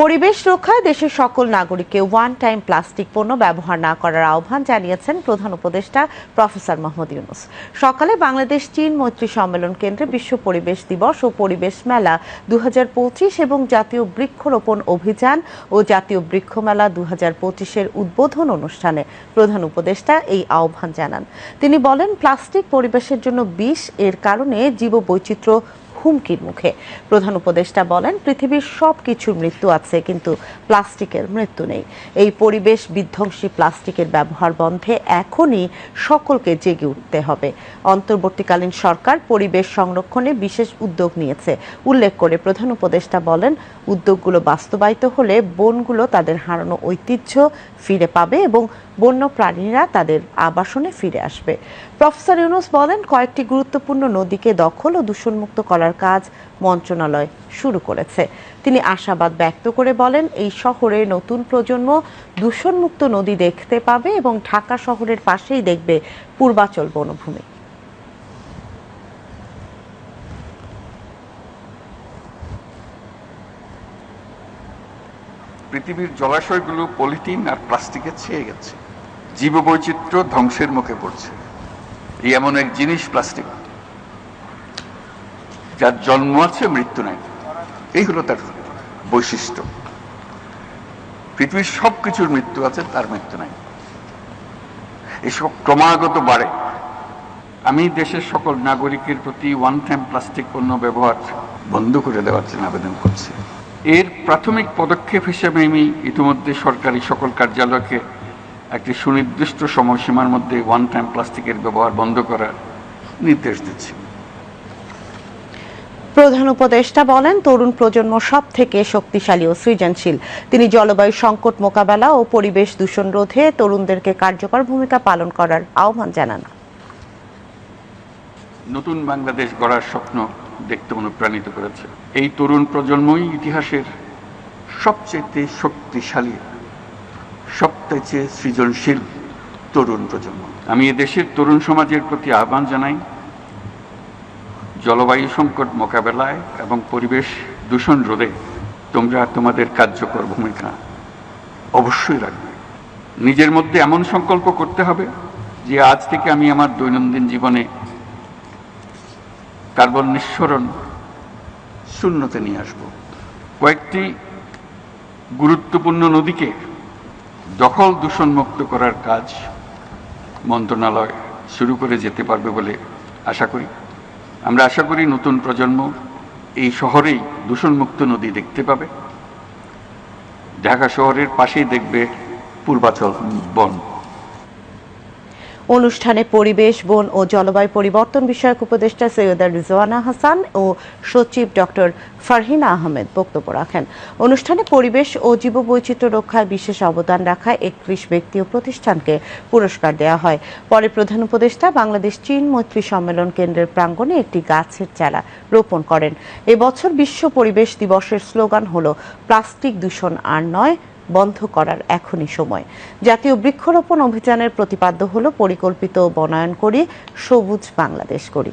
পরিবেশ রক্ষায় দেশের সকল নাগরিককে ওয়ান টাইম প্লাস্টিক পণ্য ব্যবহার না করার আহ্বান জানিয়েছেন প্রধান উপদেষ্টা প্রফেসর মোহাম্মদ ইউনুস। সকালে বাংলাদেশ চীন মৈত্রী সম্মেলন কেন্দ্রে বিশ্ব পরিবেশ দিবস ও পরিবেশ মেলা দুহাজার পঁচিশ এবং জাতীয় বৃক্ষরোপণ অভিযান ও জাতীয় বৃক্ষ মেলা দু হাজার পঁচিশের উদ্বোধন অনুষ্ঠানে প্রধান উপদেষ্টা এই আহ্বান জানান। তিনি বলেন প্লাস্টিক পরিবেশের জন্য বিষ এর কারণে জীববৈচিত্র্য হুমকির মুখে। প্রধান উপদেষ্টা বলেন, পৃথিবীর সব কিছুর মৃত্যু আছে, কিন্তু প্লাস্টিকের মৃত্যু নেই। এই পরিবেশ বিধ্বংসী প্লাস্টিকের ব্যবহার বন্ধে এখনই সকলকে জেগে উঠতে হবে। অন্তর্বর্তীকালীন সরকার পরিবেশ সংরক্ষণে বিশেষ উদ্যোগ নিয়েছে। উল্লেখ করে প্রধান উপদেষ্টা বলেন, উদ্যোগগুলো বাস্তবায়িত হলে বনগুলো তাদের হারানো ঐতিহ্য ফিরে পাবে এবং বন্য প্রাণীরা তাদের আবাসনে ফিরে আসবে। প্রফেসর ইউনুস বলেন, কয়েকটি গুরুত্বপূর্ণ নদীকে দখল ও দূষণমুক্ত করার কাজ মন্ত্রণালয় শুরু করেছে। তিনি আশাবাদ ব্যক্ত করে বলেন, এই শহরে নতুন প্রজন্ম দূষণমুক্ত নদী দেখতে পাবে এবং ঢাকা শহরের পাশেই দেখবে পূর্বাচল বনভূমি। পৃথিবীর জলাশয়গুলো পলিথিন আর প্লাস্টিকে ছেয়ে গেছে। জীববৈচিত্র্য ধ্বংসের মুখে পড়ছে। এমন এক জিনিস প্লাস্টিক। যার জন্ম আছে, মৃত্যু নাই। এই হলো তার বৈশিষ্ট্য। পৃথিবীর সব কিছুর মৃত্যু আছে, তার মৃত্যু নাই। এসব ক্রমাগত বাড়ে। আমি দেশের সকল নাগরিকের প্রতি ওয়ান টাইম প্লাস্টিক পণ্য ব্যবহার বন্ধ করে দেওয়ার জন্য আবেদন করছি। এর প্রাথমিক পদক্ষেপ হিসেবে আমি ইতিমধ্যে সরকারি সকল কার্যালয়কে একটি সুনির্দিষ্ট সময়সীমার মধ্যে ওয়ান টাইম প্লাস্টিকের ব্যবহার বন্ধ করার নির্দেশ দিচ্ছে। প্রধান উপদেষ্টা বলেন তরুণ প্রজন্ম সব থেকে শক্তিশালী ও সৃজনশীল। তিনি জলবায়ু সংকট মোকাবেলা ও পরিবেশ দূষণ রোধে তরুণদেরকে কার্যকর ভূমিকা পালন করার আহ্বান জানান। নতুন বাংলাদেশ গড়ার স্বপ্ন দেখতে অনুপ্রাণিত করেছে। এই তরুণ প্রজন্মই ইতিহাসের সবচেয়ে শক্তিশালী সবচেয়ে সৃজনশীল তরুণ প্রজন্ম। আমি দেশের তরুণ সমাজের প্রতি আহ্বান জানাই, জলবায়ু সংকট মোকাবেলায় এবং পরিবেশ দূষণ রোধে তোমরা তোমাদের কার্যকর ভূমিকা অবশ্যই রাখবে। নিজের মধ্যে এমন সংকল্প করতে হবে যে আজ থেকে আমি আমার দৈনন্দিন জীবনে কার্বন নিঃসরণ শূন্যতে নিয়ে আসব। কয়েকটি গুরুত্বপূর্ণ নদীকে দখল দূষণমুক্ত করার কাজ মন্ত্রণালয় শুরু করে যেতে পারবে বলে আশা করি। আমরা আশা করি নতুন প্রজন্ম এই শহরেই দূষণমুক্ত নদী দেখতে পাবে। ঢাকা শহরের পাশেই দেখবে পূর্বাচল বন। অনুষ্ঠানে পরিবেশ, বন ও জলবায়ু পরিবর্তন বিষয়ক উপদেষ্টা সৈয়দা রিজওয়ানা হাসান ও সচিব ডক্টর ফারহিনা আহমেদ বক্তব্য রাখেন। অনুষ্ঠানে পরিবেশ ও জীববৈচিত্র্য রক্ষায় বিশেষ অবদান রাখা একত্রিশ ব্যক্তি ও প্রতিষ্ঠানকে পুরস্কার দেওয়া হয়। পরে প্রধান উপদেষ্টা বাংলাদেশ চীন মৈত্রী সম্মেলন কেন্দ্রের প্রাঙ্গণে একটি গাছের চারা রোপণ করেন। এবছর বিশ্ব পরিবেশ দিবসের স্লোগান হল, প্লাস্টিক দূষণ আর নয় বন্ধ করার এখনই সময়। জাতীয় বৃক্ষরোপণ অভিযানের প্রতিপাদ্য হল পরিকল্পিত বনায়ন করি, সবুজ বাংলাদেশ করি।